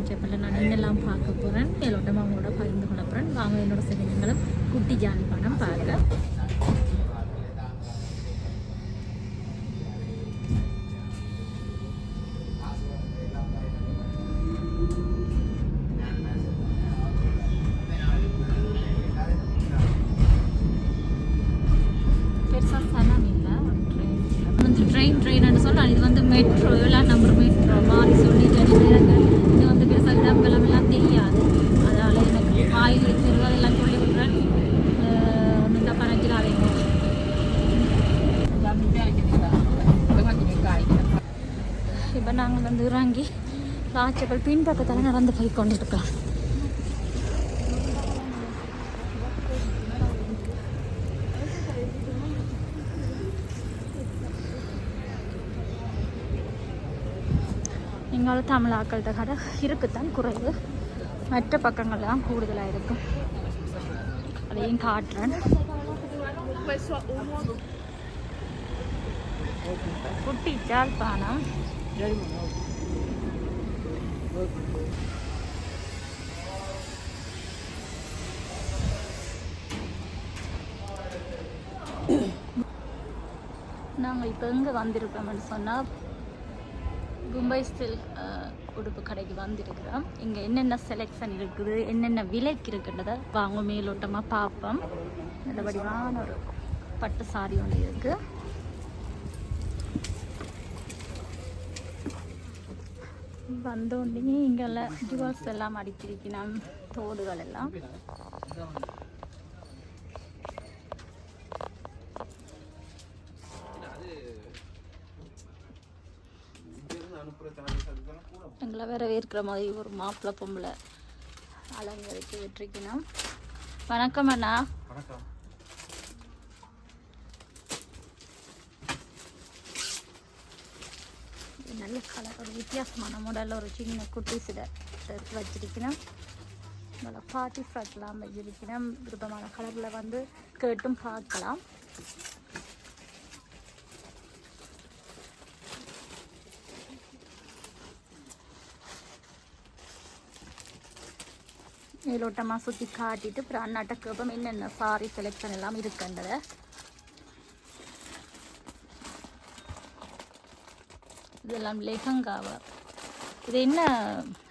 போய் நான் என்னெல்லாம் பார்க்க போகிறேன் மேலோட்டமாக அவங்களோட பகிர்ந்து கொள்ள போகிறேன் வாங்க என்னோட சிறுங்களும் குட்டி ஜாலி படம் பார்க்க. இருந்து இறங்கி ராஜபல் பின்பக்கத்தில் நடந்து போய் கொண்டிருக்கோம் எங்களும் தமிழ் ஆக்கள்கிட்ட கடை இருக்குத்தான் குறைவு. மற்ற பக்கங்கள் தான் கூடுதலாக இருக்கும். அதையும் காட்டுறேன். குட்டி பானா. நாங்கள் இப்போ எங்கே வந்திருக்கிறோம்னு சொன்னால் மும்பை ஸ்டில் உடுப்பு கடைக்கு வந்திருக்கிறோம். இங்கே என்னென்ன செலெக்ஷன் இருக்குது என்னென்ன விலைக்கு இருக்குன்றதை வாங்க மேலோட்டமாக பார்ப்போம். நல்ல வடிவான ஒரு பட்டு சாரி ஒன்று இருக்குது வந்தோடனே இங்கெல்லாம் ஜுவல்ஸ் எல்லாம் அடிச்சிருக்கணும் தோடுகள் எல்லாம் எங்களை வரவேற்கிற மாதிரி ஒரு மாப்பிள்ளை பொம்பளை அலங்கரித்து விட்டுருக்கணும். வணக்கம் அண்ணா. வணக்கம். நல்ல கலர் ஒரு வித்தியாசமான மாடலில் ஒரு சின்ன குட்டி சிட வச்சிருக்கணும். நல்லா பார்ட்டி ஃப்ராக்லாம் வச்சிருக்கணும். விருப்பமான கலரில் வந்து கேட்டும் பார்க்கலாம். மேலோட்டமாக சுற்றி காட்டிட்டு அப்புறம் அண்ணாட்ட கேட்போம் என்னென்ன சாரி செலெக்ஷன் எல்லாம் இருக்குன்றதை. இதெல்லாம் லெஹங்காவா? இது என்ன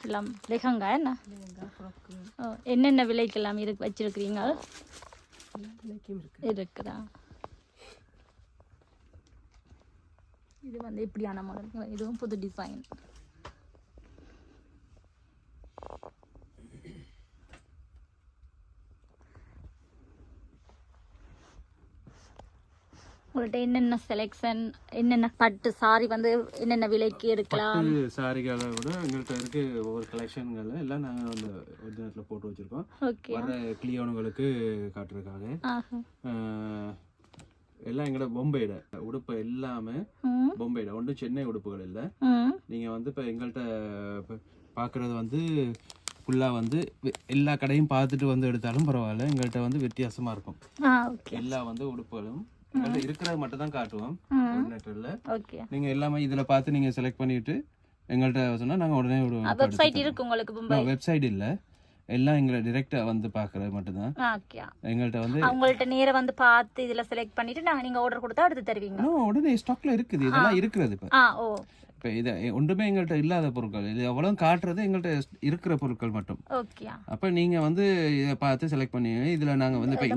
எல்லாம் லெஹங்கா என்ன? ஓ, என்னென்ன விலைக்கெல்லாம் இருக்கு வச்சிருக்கிறீங்க? இருக்குதா? இது வந்து இப்படியான மாடல் இதுவும் புது டிசைன் உங்கள்கிட்ட என்னென்ன செலெக்ஷன் என்னென்ன பட்டு சாரி வந்து என்னென்ன விலைக்கு பட்டு சாரிகளை விட எங்கள்கிட்ட இருக்கு ஒவ்வொரு கலெக்ஷன்கள் எல்லாம் நாங்கள் வந்து ஒரிஜினத்தில் போட்டு வச்சிருக்கோம். வர கிளியோனுங்களுக்கு காட்டுறதுக்காக எல்லாம் எங்களோட பொம்பையிட உடுப்பு எல்லாமே ம். பொம்பையிட ஒன்றும் சென்னை உடுப்புகள் இல்லை. நீங்கள் வந்து இப்போ எங்கள்கிட்ட பார்க்குறது வந்து ஃபுல்லாக வந்து எல்லா கடையும் பார்த்துட்டு வந்து எடுத்தாலும் பரவாயில்ல. எங்கள்கிட்ட வந்து வித்தியாசமாக இருக்கும். எல்லா வந்து உடுப்புகளும் எங்கள்கிட்ட இருக்கிறது மட்டும் தான் காட்டுவோம் ஓகே. நீங்கள் எல்லாமே இதில் பார்த்து நீங்கள் செலக்ட் பண்ணிவிட்டு எங்கள்கிட்ட சொன்னால் நாங்கள் உடனே ஒரு வெப்சைட் இருக்கு உங்களுக்கு மும்பை வெப்சைட் இல்லை. எல்லாம் எங்களை டிரெக்டாக வந்து பார்க்குறது மட்டும்தான். எங்கள்கிட்ட வந்து அவங்கள்ட்ட நேரா வந்து பார்த்து இதுல செலக்ட் பண்ணிட்டு நாங்க நீங்க ஆர்டர் கொடுத்தா எடுத்து தருவீங்க உடனே ஸ்டாக்ல இருக்குது. இதெல்லாம் இருக்கிறது இப்போ. ஆ ஓ. இப்போ இது ஒன்றுமே எங்கள்கிட்ட இல்லாத பொருட்கள். இது அவ்வளோ காட்டுறது எங்கள்கிட்ட இருக்கிற பொருட்கள் மட்டும். ஓகே. அப்போ நீங்கள் வந்து இதை பார்த்து செலக்ட் பண்ணி இதில் நாங்கள் வந்து இப்போ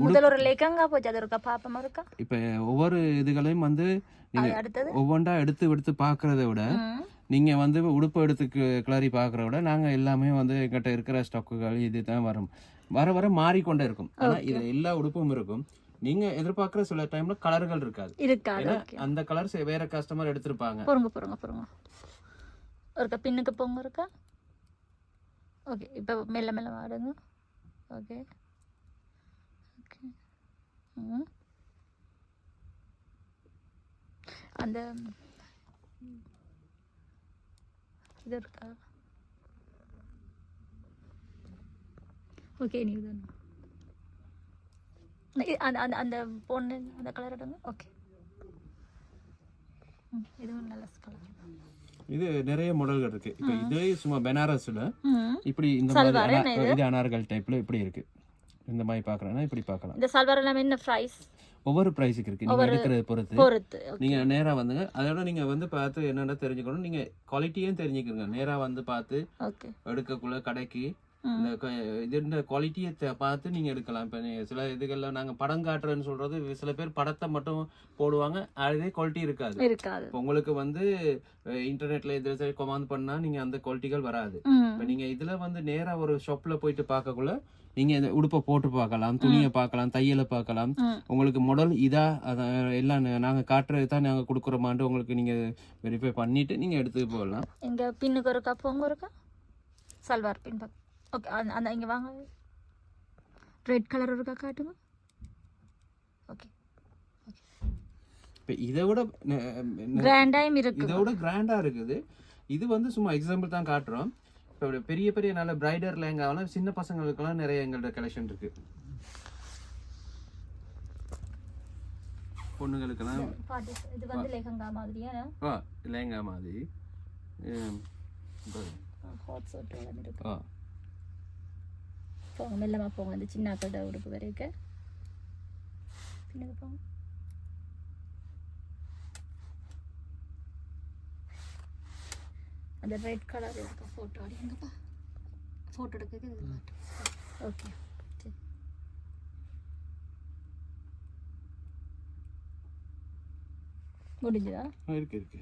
இப்போ ஒவ்வொரு இதுகளையும் வந்து நீங்கள் ஒவ்வொன்றா எடுத்து எடுத்து பார்க்குறத விட நீங்கள் வந்து உடுப்பு எடுத்து கிளறி பார்க்குற விட நாங்கள் எல்லாமே வந்து எங்கிட்ட இருக்கிற ஸ்டாக்குகள் இது தான் வரும். வர வர மாறிக்கொண்டே இருக்கும். ஆனால் இது எல்லா உடுப்பும் இருக்கும். நீங்கள் எதிர்பார்க்குற சில டைமில் கலர்கள் இருக்காது. இருக்காது அந்த கலர் வேற கஸ்டமர் எடுத்திருப்பாங்க. பொறுங்க பொறுங்க பொறுங்க. ஒருக்கா பின்னுக்கு பொங்க இருக்கா? ஓகே இப்போ மெல்ல மெல்ல வாடுங்க. ஓகே ஓகே அந்த இது இருக்கா? ஓகே நீ தானே. அந்த அந்த அந்த பொண்ணு அந்த கலர் எடுங்க ஓகே இதுவும் நல்ல கலர் இது நிறைய மாடல்கள் இருக்கு. இப்போ இதே சும்மா பெனாரஸ்ல இப்படி இந்த மாதிரி இது? அனார்கள் டைப்ல இப்படி இருக்கு. இந்த மாதிரி பார்க்கறேன்னா இப்படி பார்க்கலாம். இந்த சல்வார் எல்லாம் என்ன ப்ரைஸ் ஒவ்வொரு ப்ரைஸுக்கு இருக்கு. நீங்க எடுக்கிறத பொறுத்து. பொறுத்து நீங்க நேரா வந்துங்க. அதோட நீங்க வந்து பார்த்து என்னென்ன தெரிஞ்சுக்கணும் நீங்க குவாலிட்டியும் தெரிஞ்சுக்கோங்க. நேரா வந்து பார்த்து எடுக்கக்குள்ள கடைக்கு இந்த க- இதுன்ற குவாலிட்டியை பார்த்து நீங்க எடுக்கலாம். இப்போ சில இதுகள்ல நாங்க படம் காட்டுறேன்னு சொல்றது சில பேர் படத்தை மட்டும் போடுவாங்க. அதே குவாலிட்டி இருக்காது. இருக்காது. உங்களுக்கு வந்து அஹ், இன்டர்நெட்ல இது சரி கொமாந்து பண்ணா நீங்க அந்த குவாலிட்டிகள் வராது. இப்போ நீங்க இதுல வந்து நேரா ஒரு ஷாப்ல போயிட்டு பார்க்கக்குள்ள நீங்க இந்த உடுப்பை போட்டு பார்க்கலாம் துணியை பார்க்கலாம் தையலை பார்க்கலாம். உங்களுக்கு முதல் இதா அத எல்லாம் நா- நாங்க காட்டுறது தான் நாங்க கொடுக்குறோமான்ட்டு உங்களுக்கு நீங்க வெரிஃபை பண்ணிட்டு நீங்க எடுத்து போகலாம். இங்க பின்னுக்கு இருக்கா பொங்க இருக்கா சல்வார் பின் பக்கம் ஓகே அந்த இங்க வாங்க ரெட் கலர் இருக்கா காட்டுங்க ஓகே இப்போ இதை விட கிராண்டாயும் இருக்கு இதை விட கிராண்டா இருக்குது இது வந்து சும்மா எக்ஸாம்பிள் தான் காட்டுறோம். இப்போ பெரிய பெரிய நல்ல பிரைடர் லேங்காவெல்லாம் சின்ன பசங்களுக்கெல்லாம் நிறைய எங்கள்ட்ட கலெக்ஷன் இருக்கு. பொண்ணுங்களுக்கெல்லாம் இது வந்து லெஹங்கா மாதிரியா? ஆ லேங்கா மாதிரி. ஆ போங்க மெல்லமா போங்க. அந்த சின்ன கடை உடுப்பு வரைக்கும் பின்னுக்கு போங்க. அந்த ரெட் கலர் இருக்க ஃபோட்டோ அடிங்கப்பா ஃபோட்டோ எடுக்கிறது ஓகே சரி. முடிஞ்சதா? இருக்கு இருக்கு.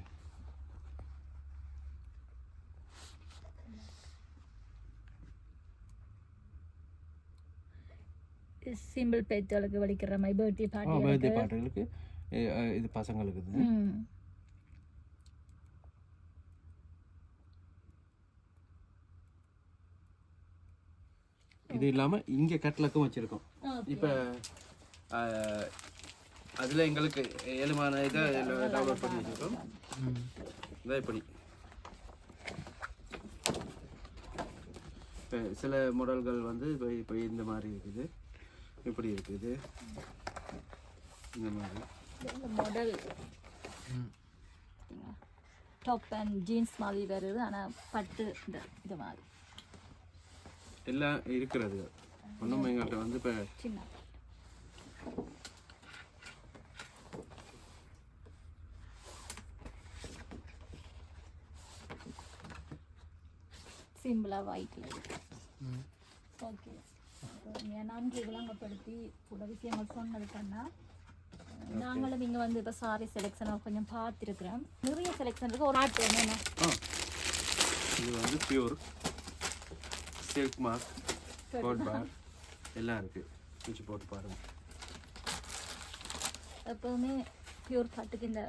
சிம்பிள் பேத்துகளுக்கு வலிக்கிற மாதிரி பர்த்டே ஆ பர்த்டே பாட்டுகளுக்கு இது பசங்களுக்கு இது. ம். இது இல்லாம இங்க கட்லக்கும் வச்சிருக்கோம். இப்ப அதுல எங்களுக்கு ஏழுமான இதை டவுன்லோட் பண்ணி வச்சிருக்கோம். இதான் இப்படி. இப்போ சில மாடல்கள் வந்து இப்போ இப்போ இந்த மாதிரி இருக்குது. இப்படி இருக்குது இந்த மாதிரி. மாடல் டாப் அண்ட் ஜீன்ஸ் மாதிரி வருது ஆனால் பட்டு இந்த இது மாதிரி. எல்லாம் இருக்கிறது. ஒன்றும் எங்கள்கிட்ட வந்து இப்போ சின்ன. சிம்பிளாக ஒயிட்டில் ஓகே நன்றி விளங்கப்படுத்தி கூட விஷயங்கள் சொன்னதுக்கன்னா நாங்களும் இங்கே வந்து இப்போ சாரி செலெக்ஷனை கொஞ்சம் பார்த்துருக்குறோம். நிறைய செலெக்ஷன் இருக்கு. ஒரு ஆட்டு என்னென்ன இது வந்து pure silk mark code bar எல்லாம் இருக்குது வச்சு போட்டு பாருங்க. எப்போவுமே பியூர் பட்டுக்கு இந்த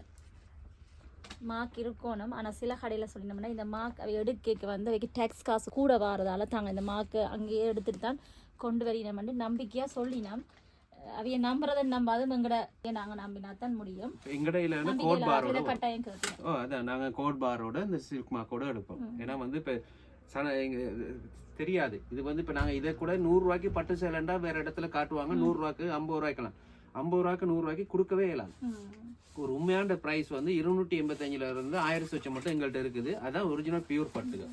மார்க் இருக்கணும். ஆனால் சில கடையில் சொல்லினோம்னா இந்த மார்க் அவை எடுக்க வந்து அவைக்கு டேக்ஸ் காசு கூட வரதால தாங்க இந்த மார்க்கு அங்கேயே எடுத்துட்டு தான் கொண்டு வரினோம்னு நம்பிக்கையாக சொல்லினோம் அவைய நம்புறதை நம்பாது எங்கட நாங்கள் நம்பினா தான் முடியும். எங்கடையில் வந்து கோட் பாரோட கட்டாயம் ஓ அதான் நாங்கள் கோட் பாரோட இந்த சில்க் மார்க்கோட எடுப்போம். ஏன்னா வந்து இப்போ சன எங்க தெரியாது. இது வந்து இப்போ நாங்கள் இதை கூட நூறுரூவாய்க்கு பட்டு சேலண்டா வேற இடத்துல காட்டுவாங்க. நூறுரூவாக்கு ஐம்பது ரூபாய்க்கலாம் ஐம்பது ரூபாய்க்கு நூறுரூவாய்க்கு கொடுக்கவே இயலாது. ஒரு உண்மையான ப்ரைஸ் வந்து இருநூற்றி எண்பத்தஞ்சில் இருந்து ஆயிரம் சொச்சம் மட்டும் எங்கள்கிட்ட இருக்குது. அதான் ஒரிஜினல் பியூர் பட்டுங்க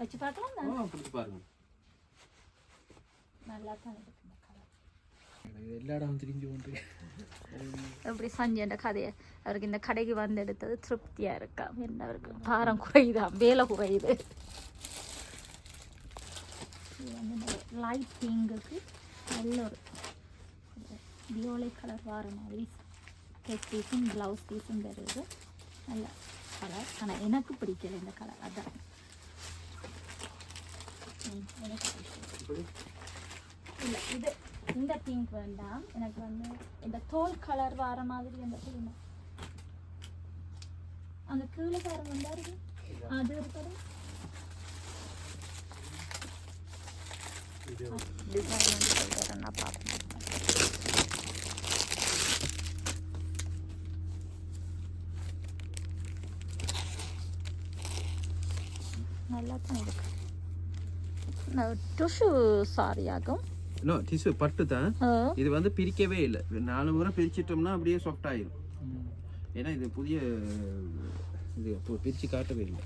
வச்சு பார்க்கலாம். பிடிச்சி பாருங்க. நல்லா colour. எல்லா இடம் திரிஞ்சு கொண்டு எப்படி சஞ்சயன்ற கதையை அவருக்கு இந்த கடைக்கு வந்து எடுத்தது திருப்தியா இருக்கா என்ன அவருக்கு பாரம் குறையுதான் வேலை குறையுது லைட் பிங்குக்கு நல்ல ஒரு வியோலை கலர் வர மாதிரி கெட் பீஸும் ப்ளவுஸ் பீஸும் வருது நல்ல கலர் ஆனால் எனக்கு பிடிக்கல இந்த கலர் அதான் எனக்கு பிடிக்கல. இல்லை இது இந்த பிங்க் வேண்டாம். எனக்கு வந்து இந்த தோல் கலர் வர மாதிரி அந்த புரியுமா அந்த கீழே கலர் வந்தா இருக்கு. அது இருப்பது டிசைன் வந்து சொல்கிறேன் நான் பார்ப்பேன். நல்லா தான் இருக்கு டுஷு சாரி ஆகும். நோ டிஷ்யூ பட்டு தான் இது வந்து பிரிக்கவே இல்லை. நாலு முறை பிரிச்சிட்டோம்னா அப்படியே சாஃப்ட் ஆயிரும். ஏன்னா இது புதிய இது பிரித்து காட்டவே இல்லை.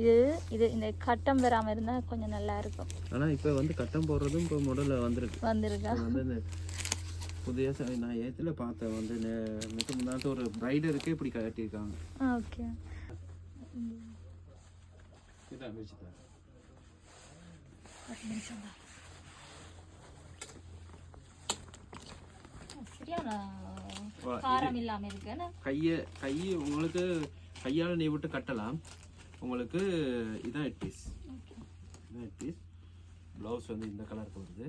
இது இது இந்த கட்டம் வராமல் இருந்தால் கொஞ்சம் நல்லா இருக்கும். ஆனால் இப்போ வந்து கட்டம் போடுறதும் இப்போ முதல்ல வந்திருக்கு. வந்திருக்கா? வந்து இந்த புதிய நான் ஏத்துல பார்த்தேன். வந்து எனக்கு முன்னாடி ஒரு பிரைடருக்கு இப்படி கட்டியிருக்காங்க. ஓகே. காரம் இருக்குன்னு கையை கை உங்களுக்கு கையால் நீ விட்டு கட்டலாம் உங்களுக்கு இதான் ஹெட் பீஸ் இதான் ஹெட் பீஸ் ப்ளவுஸ் வந்து இந்த கலருக்கு வருது.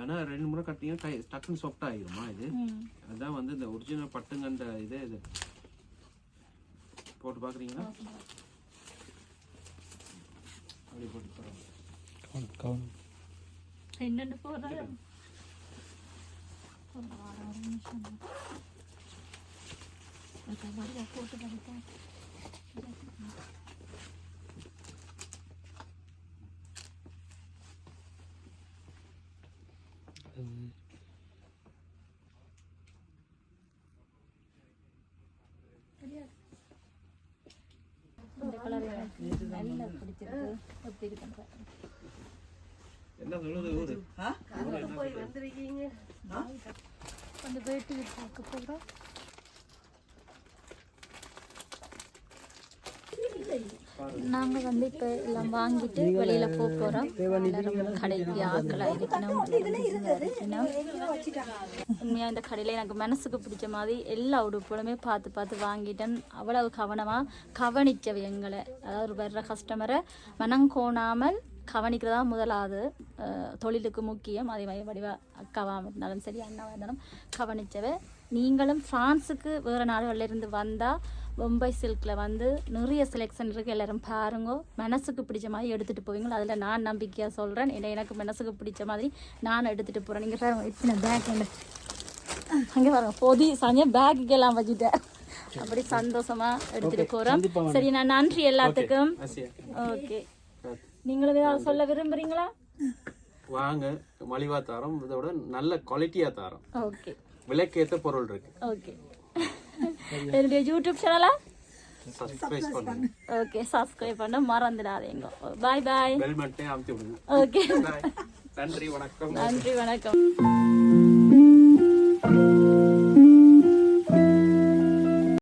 ஆனால் ரெண்டு முறை கட்டிங்க கை டக்குன்னு சாஃப்ட் ஆகிருமா இது? ம். அதான் வந்து இந்த ஒரிஜினல் பட்டுங்கன்ற இதே இது. போட்டு பார்க்குறீங்களா அப்படி போட்டு. கவுன் கவுன் என்னென்னு போடுறது ஒரு வாரம் ஒரு நிமிஷம் அது மாதிரி போட்டு படிப்பேன் இந்த கலர் எனக்கு நல்லா பிடிச்சிருக்கு ஒத்தி இருக்கேன் என்ன சொல்லுது ஊரு? கொஞ்சம் போயிட்டு பார்க்க போகிறோம் நாங்கள் வந்து இப்போ எல்லாம் வாங்கிட்டு வெளியில் போக போகிறோம் கடைக்கு ஆக்களாக இருக்கணும். இருக்கணும் உண்மையாக இந்த கடையில் எனக்கு மனசுக்கு பிடிச்ச மாதிரி எல்லா உடுப்புகளுமே பார்த்து பார்த்து வாங்கிட்டேன். அவ்வளவு கவனமாக கவனிச்சவை எங்களை. அதாவது வர்ற கஸ்டமரை மனம் கோணாமல் கவனிக்கிறதா முதலாவது தொழிலுக்கு முக்கியம். அதே மாதிரி வடிவா அக்காவாக இருந்தாலும் சரி அண்ணாவாக இருந்தாலும் கவனிச்சவை. நீங்களும் ஃப்ரான்ஸுக்கு வேறு நாடுகள்ல இருந்து வந்தால் மும்பை சில்கில் வந்து நிறைய செலெக்ஷன் இருக்குது எல்லாரும் பாருங்க. மனசுக்கு பிடிச்ச மாதிரி எடுத்துகிட்டு போவீங்களோ அதில் நான் நம்பிக்கையாக சொல்கிறேன் ஏன்னா எனக்கு மனசுக்கு பிடிச்ச மாதிரி நான் எடுத்துகிட்டு போகிறேன் நீங்கள் பாருங்க இத்தனை பேக் அங்கே பாருங்க பொதி சமயம் பேக்குக்கு எல்லாம் வச்சுட்டேன். அப்படி சந்தோஷமா எடுத்துட்டு போறோம். சரி நான் நன்றி எல்லாத்துக்கும். ஓகே நீங்களும் ஏதாவது சொல்ல விரும்புறீங்களா? வாங்க. மலிவா தரோம். இதோட நல்ல குவாலிட்டியா தரோம். ஓகே. விலைக்கேத்த பொருள் இருக்கு. ஓகே. என்னுடைய யூடியூப் சேனலா சப்ஸ்கிரைப் பண்ணுங்க ஓகே சப்ஸ்கிரைப் பண்ண. மறந்துடாதீங்க பாய் பாய் ஓகே. Bye. நன்றி வணக்கம். நன்றி வணக்கம்.